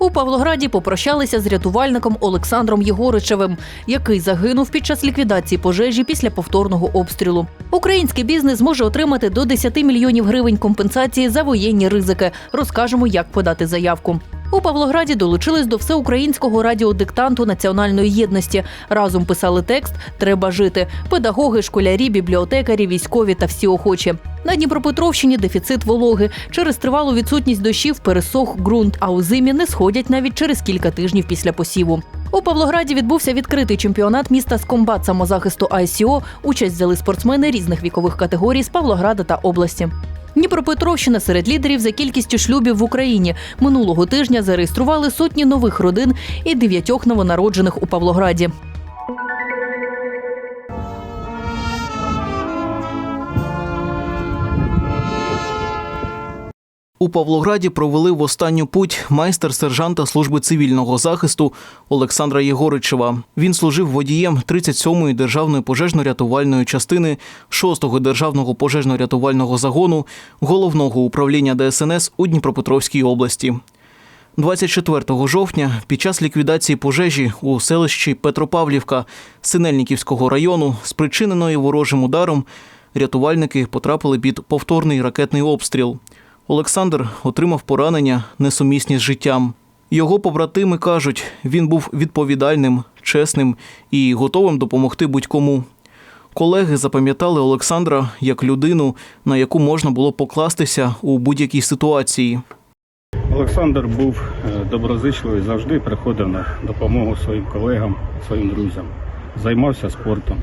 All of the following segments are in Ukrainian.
У Павлограді попрощалися з рятувальником Олександром Єгоричевим, який загинув під час ліквідації пожежі після повторного обстрілу. Український бізнес може отримати до 10 мільйонів гривень компенсації за воєнні ризики. Розкажемо, як подати заявку. У Павлограді долучились до всеукраїнського радіодиктанту національної єдності. Разом писали текст Треба жити. Педагоги, школярі, бібліотекарі, військові та всі охочі. На Дніпропетровщині дефіцит вологи. Через тривалу відсутність дощів пересох ґрунт, а у зимі не сходять навіть через кілька тижнів після посіву. У Павлограді відбувся відкритий чемпіонат міста з комбат самозахисту ICO. Участь взяли спортсмени різних вікових категорій з Павлограда та області. Дніпропетровщина серед лідерів за кількістю шлюбів в Україні. Минулого тижня зареєстрували сотні нових родин і дев'ятьох новонароджених у Павлограді. У Павлограді провели в останню путь майстер-сержанта служби цивільного захисту Олександра Єгоричева. Він служив водієм 37-ї державної пожежно-рятувальної частини 6-го державного пожежно-рятувального загону головного управління ДСНС у Дніпропетровській області. 24 жовтня під час ліквідації пожежі у селищі Петропавлівка Синельниківського району, спричиненої ворожим ударом, рятувальники потрапили під повторний ракетний обстріл. Олександр отримав поранення несумісні з життям. Його побратими кажуть, він був відповідальним, чесним і готовим допомогти будь-кому. Колеги запам'ятали Олександра як людину, на яку можна було покластися у будь-якій ситуації. Олександр був е, доброзичливий, завжди приходив на допомогу своїм колегам, своїм друзям. Займався спортом,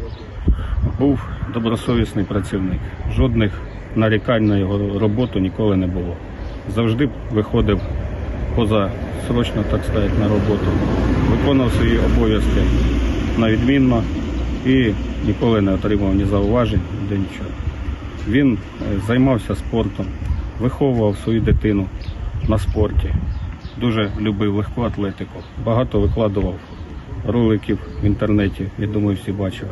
був добросовісний працівник. Жодних нарікань на його роботу ніколи не було. Завжди виходив позасрочно, так сказати, на роботу, виконував свої обов'язки на відмінно і ніколи не отримав ні зауважень, ніде нічого. Він е, займався спортом, виховував свою дитину на спорті. Дуже любив легку атлетику. Багато викладував роликів в інтернеті, я думаю, всі бачили.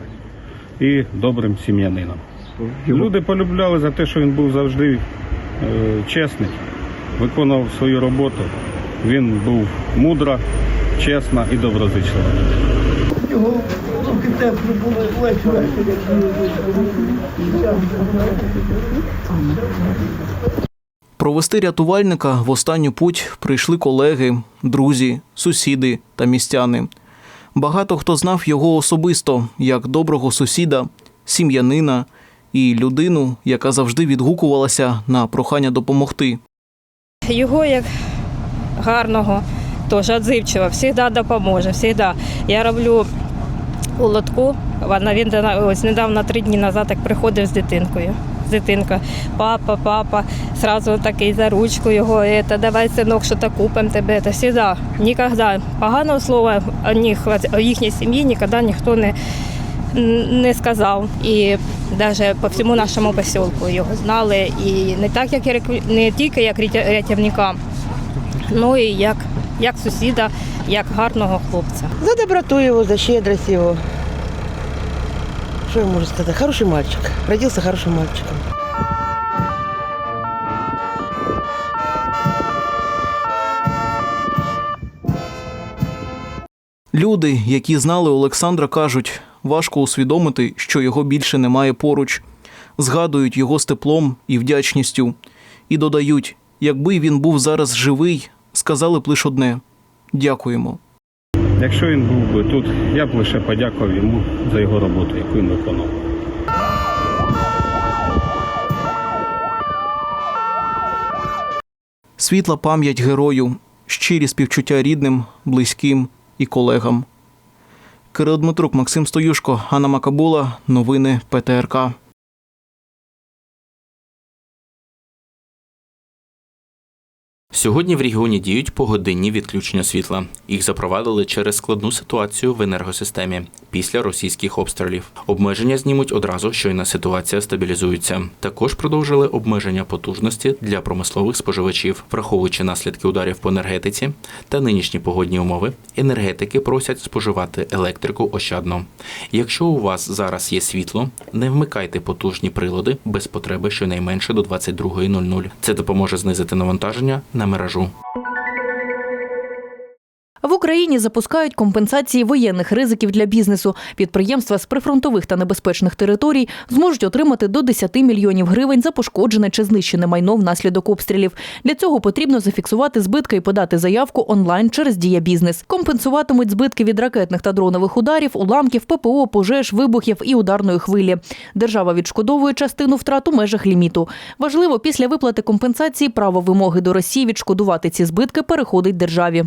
І добрим сім'янином. Люди полюбляли за те, що він був завжди е, чесний, виконував свою роботу. Він був мудра, чесна і доброзичлива. Його руки теплі були легше. Провести рятувальника в останню путь прийшли колеги, друзі, сусіди та містяни. Багато хто знав його особисто як доброго сусіда, сім'янина і людину, яка завжди відгукувалася на прохання допомогти. Його як гарного, теж відзивчиво, завжди допоможе. Завжди. Я роблю у лотку. Він ось недавно три дні назад як приходив з дитинкою. Дитинка, папа, папа, сразу такий за ручку його, это, давай, синок, що то купимо тебе. Це завжди, ніколи. Поганого слова їхній сім'ї ніколи ніхто не, не сказав. І навіть по всьому нашому поселку його знали. І не так, як не тільки як рятівника, ну і як, як сусіда, як гарного хлопця. За доброту его, за щедрость его. Что я могу сказать? Хороший мальчик. Родился хорошим мальчиком. Люди, які знали Олександра, кажуть, важко усвідомити, що його більше немає поруч. Згадують його з теплом і вдячністю. І додають, якби він був зараз живий, сказали б лише одне дякуємо. Якщо він був би тут, я б лише подякував йому за його роботу, яку він виконав. Світла пам'ять герою, щирі співчуття рідним, близьким і колегам. Кирил Дмитрук, Максим Стоюшко, Анна Макабула. Новини ПТРК. Сьогодні в регіоні діють погодинні відключення світла. Їх запровадили через складну ситуацію в енергосистемі після російських обстрілів. Обмеження знімуть одразу, щойно ситуація стабілізується. Також продовжили обмеження потужності для промислових споживачів, враховуючи наслідки ударів по енергетиці та нинішні погодні умови. Енергетики просять споживати електрику ощадно. Якщо у вас зараз є світло, не вмикайте потужні прилади без потреби щонайменше до 22.00. Це допоможе знизити навантаження на мережу. В Україні запускають компенсації воєнних ризиків для бізнесу. Підприємства з прифронтових та небезпечних територій зможуть отримати до 10 мільйонів гривень за пошкоджене чи знищене майно внаслідок обстрілів. Для цього потрібно зафіксувати збитки і подати заявку онлайн через Дія бізнес. Компенсуватимуть збитки від ракетних та дронових ударів, уламків, ППО, пожеж, вибухів і ударної хвилі. Держава відшкодовує частину втрат у межах ліміту. Важливо, після виплати компенсації право вимоги до Росії відшкодувати ці збитки переходить державі.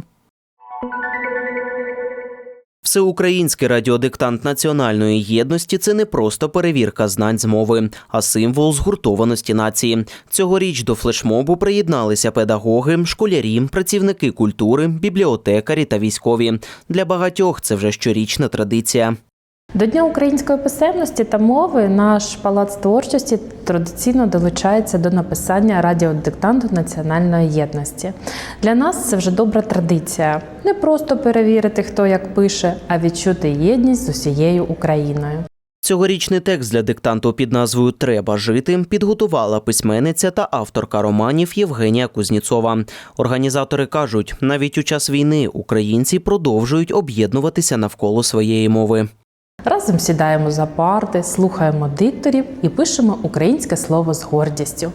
Всеукраїнський радіодиктант національної єдності це не просто перевірка знань з мови, а символ згуртованості нації. Цьогоріч до флешмобу приєдналися педагоги, школярі, працівники культури, бібліотекарі та військові. Для багатьох це вже щорічна традиція. До Дня української писемності та мови наш палац творчості традиційно долучається до написання радіодиктанту національної єдності. Для нас це вже добра традиція. Не просто перевірити, хто як пише, а відчути єдність з усією Україною. Цьогорічний текст для диктанту під назвою Треба жити підготувала письменниця та авторка романів Євгенія Кузніцова. Організатори кажуть, навіть у час війни українці продовжують об'єднуватися навколо своєї мови. Разом сідаємо за парти, слухаємо дикторів і пишемо українське слово з гордістю.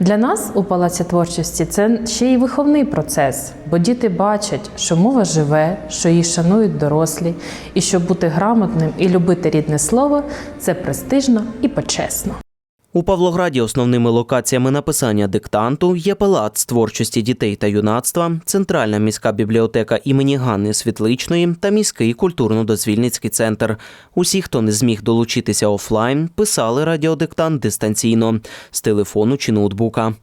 Для нас у Палаці творчості це ще й виховний процес, бо діти бачать, що мова живе, що її шанують дорослі, і що бути грамотним і любити рідне слово це престижно і почесно. У Павлограді основними локаціями написання диктанту є палац творчості дітей та юнацтва, центральна міська бібліотека імені Ганни Світличної та міський культурно-дозвільницький центр. Усі, хто не зміг долучитися офлайн, писали радіодиктант дистанційно з телефону чи ноутбука.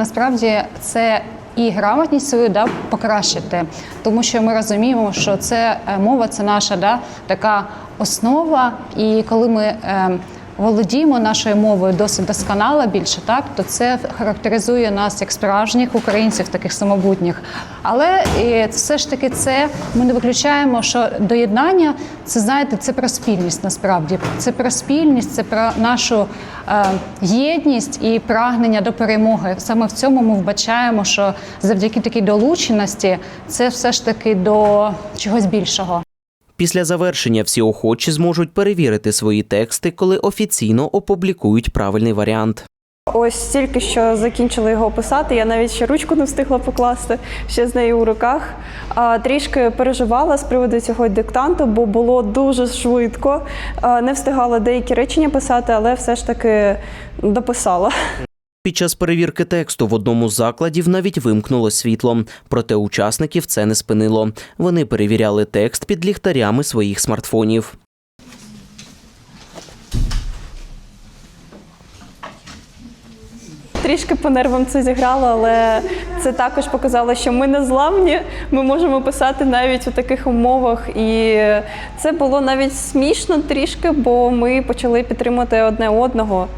Насправді це і грамотність свою да, покращити, тому що ми розуміємо, що це е, мова це наша да, така основа. І коли ми е, володіємо нашою мовою досить досконало більше, так то це характеризує нас як справжніх українців, таких самобутніх. Але і все ж таки, це ми не виключаємо, що доєднання це знаєте, це про спільність. Насправді це про спільність, це про нашу е, єдність і прагнення до перемоги. Саме в цьому ми вбачаємо, що завдяки такій долученості це все ж таки до чогось більшого. Після завершення всі охочі зможуть перевірити свої тексти, коли офіційно опублікують правильний варіант. Ось тільки що закінчила його писати, я навіть ще ручку не встигла покласти ще з нею у руках. А, трішки переживала з приводу цього диктанту, бо було дуже швидко. Не встигала деякі речення писати, але все ж таки дописала. Під час перевірки тексту в одному з закладів навіть вимкнуло світло. Проте учасників це не спинило. Вони перевіряли текст під ліхтарями своїх смартфонів. Трішки по нервам це зіграло, але це також показало, що ми не зламні. Ми можемо писати навіть у таких умовах. І це було навіть смішно трішки, бо ми почали підтримати одне одного.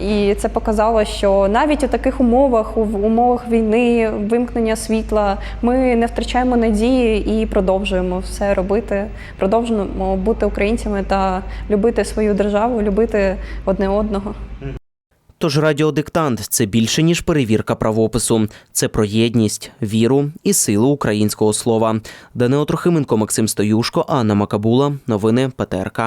І це показало, що навіть у таких умовах, у умовах війни, вимкнення світла, ми не втрачаємо надії і продовжуємо все робити. Продовжуємо бути українцями та любити свою державу, любити одне одного. Тож радіодиктант це більше ніж перевірка правопису. Це про єдність, віру і силу українського слова. Данило Трохименко, Максим Стоюшко, Анна Макабула. Новини ПТРК.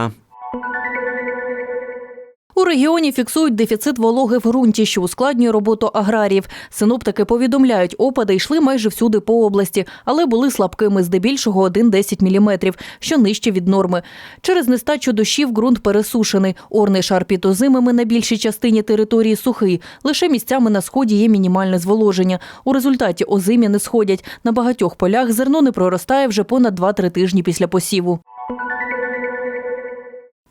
У регіоні фіксують дефіцит вологи в ґрунті, що ускладнює роботу аграріїв. Синоптики повідомляють, опади йшли майже всюди по області, але були слабкими, здебільшого 1-10 міліметрів, що нижче від норми. Через нестачу дощів ґрунт пересушений. Орний шар під озимими на більшій частині території сухий. Лише місцями на сході є мінімальне зволоження. У результаті озимі не сходять. На багатьох полях зерно не проростає вже понад 2-3 тижні після посіву.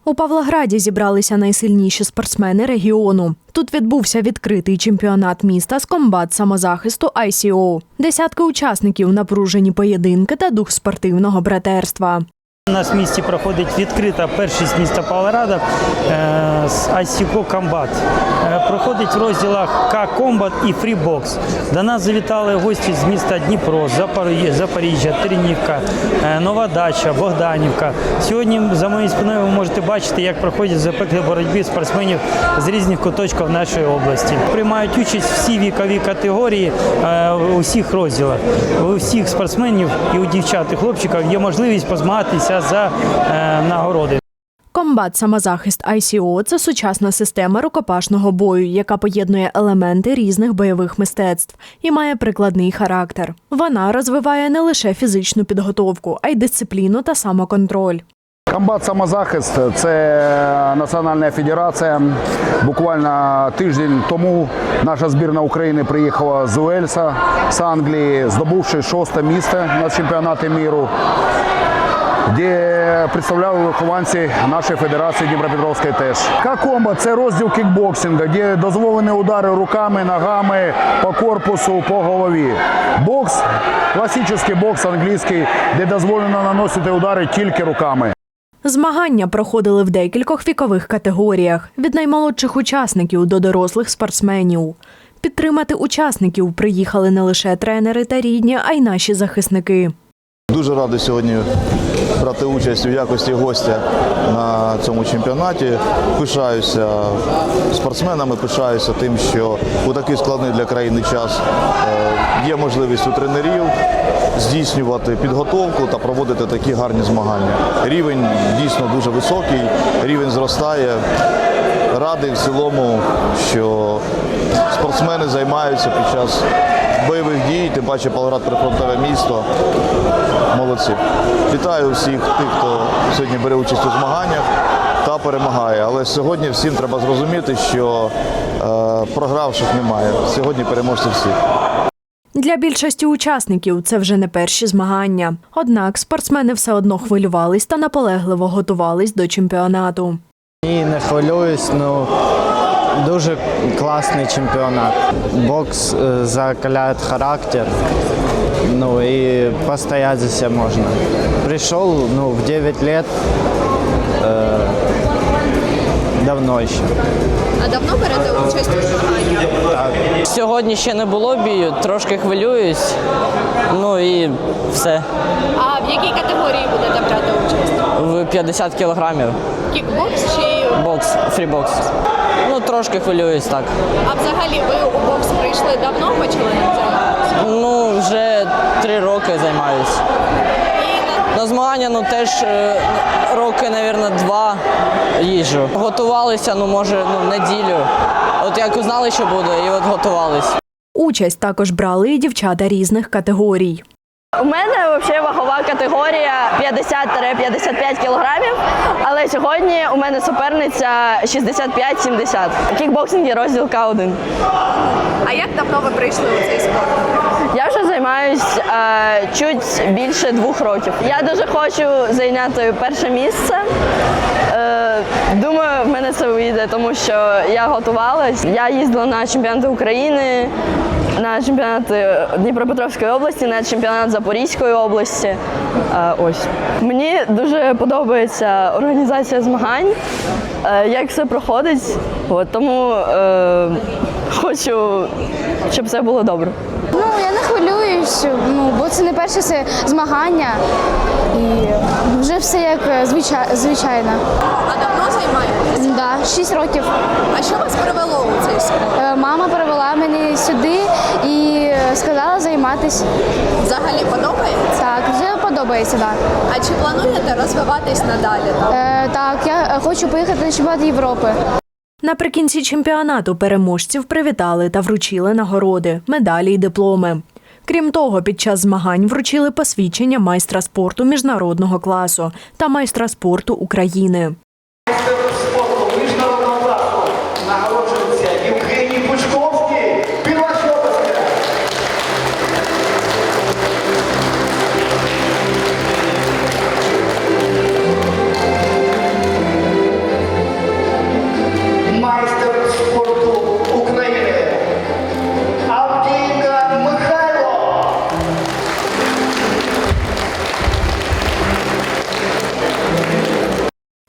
У Павлограді зібралися найсильніші спортсмени регіону. Тут відбувся відкритий чемпіонат міста з комбат самозахисту ICO. Десятки учасників, напружені поєдинки та дух спортивного братерства. У нас в місті проходить відкрита першість міста Павлограда е, з ICO Combat. Е, Проходить в розділах К-Комбат і Фрібокс. До нас завітали гості з міста Дніпро, Запоріжжя, Тернівка, е, Нова Дача, Богданівка. Сьогодні за моєю спиною ви можете бачити, як проходять запеклі боротьби спортсменів з різних куточків нашої області. Приймають участь всі вікові категорії у всіх розділах. У всіх спортсменів і у дівчат і хлопчиків є можливість позмагатися за е, нагороди. Комбат самозахист ICO – це сучасна система рукопашного бою, яка поєднує елементи різних бойових мистецтв і має прикладний характер. Вона розвиває не лише фізичну підготовку, а й дисципліну та самоконтроль. Комбат самозахист це національна федерація. Буквально тиждень тому наша збірна України приїхала з Уельса з Англії, здобувши шосте місце на чемпіонаті міру, де представляли вихованці нашої федерації Дніпропетровської теж. К-комбо – це розділ кікбоксингу, де дозволені удари руками, ногами по корпусу, по голові. Бокс класичний бокс англійський, де дозволено наносити удари тільки руками. Змагання проходили в декількох вікових категоріях від наймолодших учасників до дорослих спортсменів. Підтримати учасників приїхали не лише тренери та рідні, а й наші захисники. Дуже радий сьогодні брати участь у якості гостя на цьому чемпіонаті. Пишаюся спортсменами, пишаюся тим, що у такий складний для країни час е, є можливість у тренерів здійснювати підготовку та проводити такі гарні змагання. Рівень дійсно дуже високий, рівень зростає. Радий в цілому, що спортсмени займаються під час бойових дій, тим паче Павлоград прифронтове місто. Молодці. Вітаю всіх тих, хто сьогодні бере участь у змаганнях та перемагає. Але сьогодні всім треба зрозуміти, що е, програвших немає. Сьогодні переможці всі. Для більшості учасників це вже не перші змагання. Однак спортсмени все одно хвилювались та наполегливо готувались до чемпіонату. Ні, не хвилююсь, ну дуже класний чемпіонат. Бокс е, закаляє характер, ну і постоять за себе можна. Прийшов ну, в 9 лет, е, давно ще. А давно берете участь у змаганнях? Так. Сьогодні ще не було бію, трошки хвилююсь. Ну і все. А в якій категорії будете брати участь? В 50 кілограмів. Кікбокс чи Бокс, фрібокс. Ну, трошки хвилююсь так. а взагалі ви у бокс прийшли давно почали займатися? Ну, вже три роки займаюсь. На змагання ну теж е, роки, мабуть, два їжджу. Готувалися, ну може, ну, неділю. От як узнали, що буде, і от готувались. Участь також брали і дівчата різних категорій. У мене взагалі вагова категорія 50-55 кілограмів, але сьогодні у мене суперниця 65-70. Кікбоксинг є розділ К1. А як давно ви прийшли у цей спорт? Я вже займаюсь е, чуть більше двох років. Я дуже хочу зайняти перше місце. Е, думаю, в мене це вийде, тому що я готувалась. Я їздила на чемпіонати України, на чемпіонат Дніпропетровської області, на чемпіонат Запорізької області. Е, ось мені дуже подобається організація змагань, е, як все проходить. Тому е, хочу, щоб все було добре. Ну, я не хвилююсь, ну, бо це не перше це змагання. І вже все як е, звичай, звичайно. А давно займаєтесь? Да, 6 років. А що вас привело у цей спорт? Е, Мама перевела мене сюди і сказала займатися. Взагалі подобається? Так, вже подобається, так. А чи плануєте розвиватись надалі? там? Е, так, я е, хочу поїхати на чемпіонат Європи. Наприкінці чемпіонату переможців привітали та вручили нагороди, медалі й дипломи. Крім того, під час змагань вручили посвідчення майстра спорту міжнародного класу та майстра спорту України.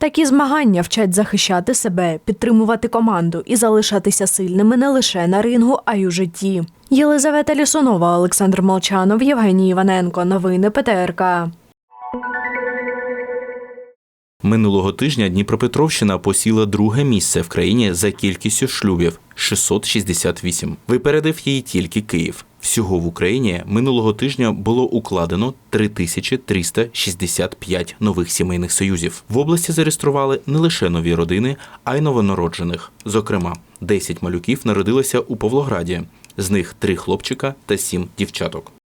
Такі змагання вчать захищати себе, підтримувати команду і залишатися сильними не лише на рингу, а й у житті. Єлизавета Лісунова, Олександр Молчанов, Євгеній Іваненко. Новини ПТРК. Минулого тижня Дніпропетровщина посіла друге місце в країні за кількістю шлюбів 668. Випередив її тільки Київ. Всього в Україні минулого тижня було укладено 3365 нових сімейних союзів. В області зареєстрували не лише нові родини, а й новонароджених. Зокрема, 10 малюків народилося у Павлограді. З них 3 хлопчика та 7 дівчаток.